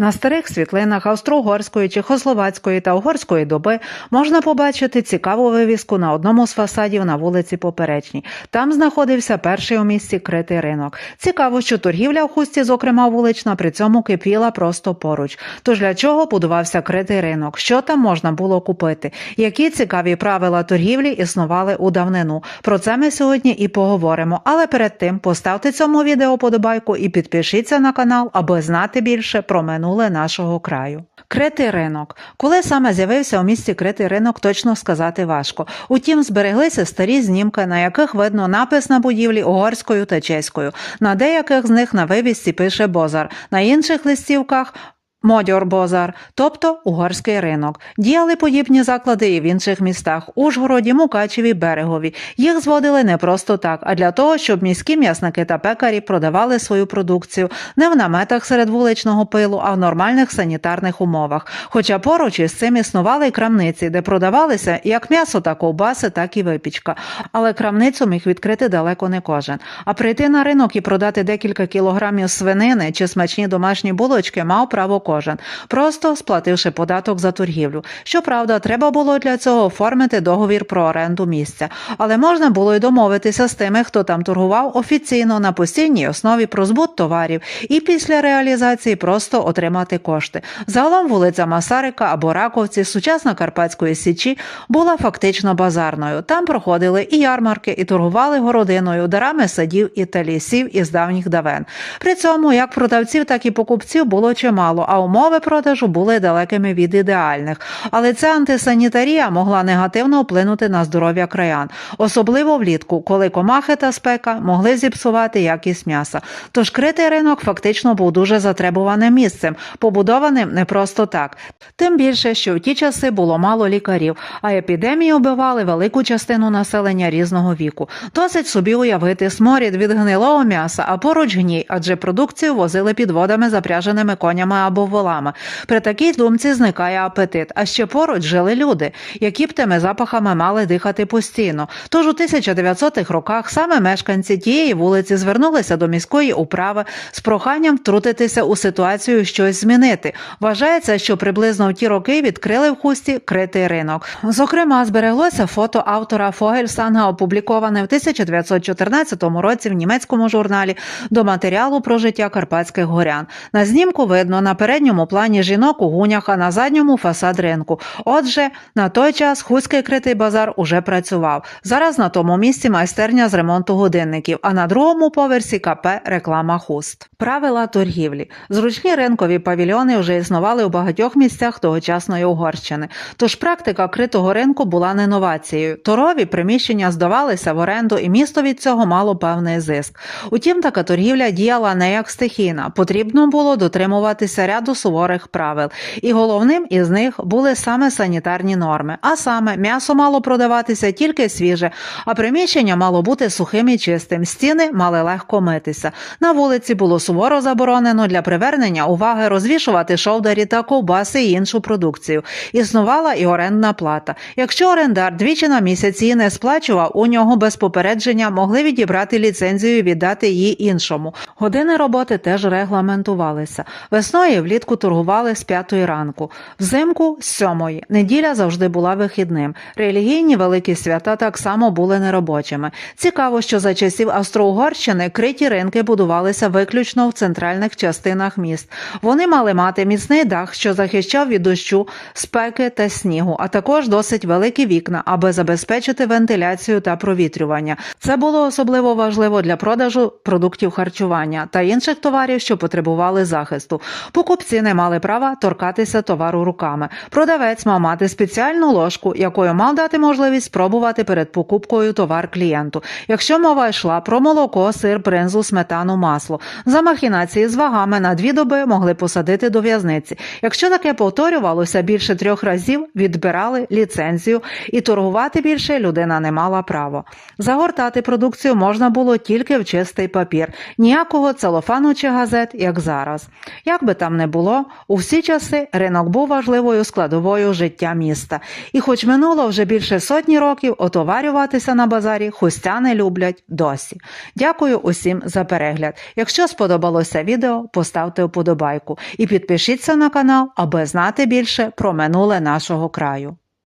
На старих світлинах австро-угорської, чехословацької та угорської доби можна побачити цікаву вивіску на одному з фасадів на вулиці Поперечній. Там знаходився перший у місті критий ринок. Цікаво, що торгівля в хусті, зокрема вулична, при цьому кипіла просто поруч. Тож для чого будувався критий ринок? Що там можна було купити? Які цікаві правила торгівлі існували у давнину? Про це ми сьогодні і поговоримо. Але перед тим поставте цьому відео подобайку і підпишіться на канал, аби знати більше про минуле нашого краю. Критий ринок. Коли саме з'явився у місті критий ринок, точно сказати важко. Утім, збереглися старі знімки, на яких видно напис на будівлі угорською та чеською. На деяких з них на вивісці пише Бозар, на інших листівках. Модьор Бозар, тобто угорський ринок. Діяли подібні заклади і в інших містах Ужгороді, Мукачеві, Берегові. Їх зводили не просто так, а для того, щоб міські м'ясники та пекарі продавали свою продукцію не в наметах серед вуличного пилу, а в нормальних санітарних умовах. Хоча поруч із цим існували й крамниці, де продавалися як м'ясо та ковбаси, так і випічка. Але крамницю міг відкрити далеко не кожен. А прийти на ринок і продати декілька кілограмів свинини чи смачні домашні булочки мав право кожен, просто сплативши податок за торгівлю. Щоправда, треба було для цього оформити договір про оренду місця, але можна було й домовитися з тими, хто там торгував офіційно на постійній основі про збут товарів, і після реалізації просто отримати кошти. Загалом вулиця Масарика або Раковці, сучасна Карпатської січі, була фактично базарною. Там проходили і ярмарки, і торгували городиною, дарами садів і та лісів із давніх давен. При цьому як продавців, так і покупців було чимало, а умови продажу були далекими від ідеальних. Але ця антисанітарія могла негативно вплинути на здоров'я краян, особливо влітку, коли комахи та спека могли зіпсувати якість м'яса. Тож критий ринок фактично був дуже затребуваним місцем, побудованим не просто так. Тим більше, що в ті часи було мало лікарів, а епідемії вбивали велику частину населення різного віку. Досить собі уявити сморід від гнилого м'яса, а поруч гній, адже продукцію возили підводами, запряженими конями або волами. При такій думці зникає апетит. А ще поруч жили люди, які б тими запахами мали дихати постійно. Тож у 1900-х роках саме мешканці тієї вулиці звернулися до міської управи з проханням втрутитися у ситуацію, щось змінити. Вважається, що приблизно в ті роки відкрили в хусті критий ринок. Зокрема, збереглося фото автора Фогельсанга, опубліковане в 1914 році в німецькому журналі до матеріалу про життя карпатських горян. На знімку видно на передньому плані жінок у гунях, а на задньому фасад ринку. Отже, на той час хуський критий базар уже працював. Зараз на тому місці майстерня з ремонту годинників, а на другому поверсі КП реклама хуст. Правила торгівлі. Зручні ринкові павільйони вже існували у багатьох місцях тогочасної Угорщини. Тож практика критого ринку була не новацією. Торові приміщення здавалися в оренду, і місто від цього мало певний зиск. Утім, така торгівля діяла не як стихійна. Потрібно було дотримуватися ряду суворих правил. І головним із них були саме санітарні норми. А саме, м'ясо мало продаватися тільки свіже, а приміщення мало бути сухим і чистим. Стіни мали легко митися. На вулиці було суворо заборонено для привернення уваги розвішувати шовдарі та ковбаси і іншу продукцію. Існувала і орендна плата. Якщо орендар двічі на місяць її не сплачував, у нього без попередження могли відібрати ліцензію і віддати її іншому. Години роботи теж регламентувалися. Весною і влітку торгували з п'ятої ранку, взимку з сьомої. Неділя завжди була вихідним. Релігійні великі свята так само були неробочими. Цікаво, що за часів Австро-Угорщини криті ринки будувалися виключно в центральних частинах міст. Вони мали мати міцний дах, що захищав від дощу, спеки та снігу, а також досить великі вікна, аби забезпечити вентиляцію та провітрювання. Це було особливо важливо для продажу продуктів харчування та інших товарів, що потребували захисту. Покупці не мали права торкатися товару руками. Продавець мав мати спеціальну ложку, якою мав дати можливість спробувати перед покупкою товар клієнту. Якщо мова йшла про молоко, сир, бринзу, сметану, масло. За махінації з вагами на дві доби могли посадити до в'язниці. Якщо таке повторювалося більше трьох разів, відбирали ліцензію і торгувати більше людина не мала права. Загортати продукцію можна було тільки в чистий папір, ніякого целофану чи газет, як зараз. Як би там не було, у всі часи ринок був важливою складовою життя міста. І хоч минуло вже більше сотні років, отоварюватися на базарі хустяни люблять досі. Дякую усім за перегляд. Якщо сподобалося відео, поставте вподобайку і підпишіться на канал, аби знати більше про минуле нашого краю.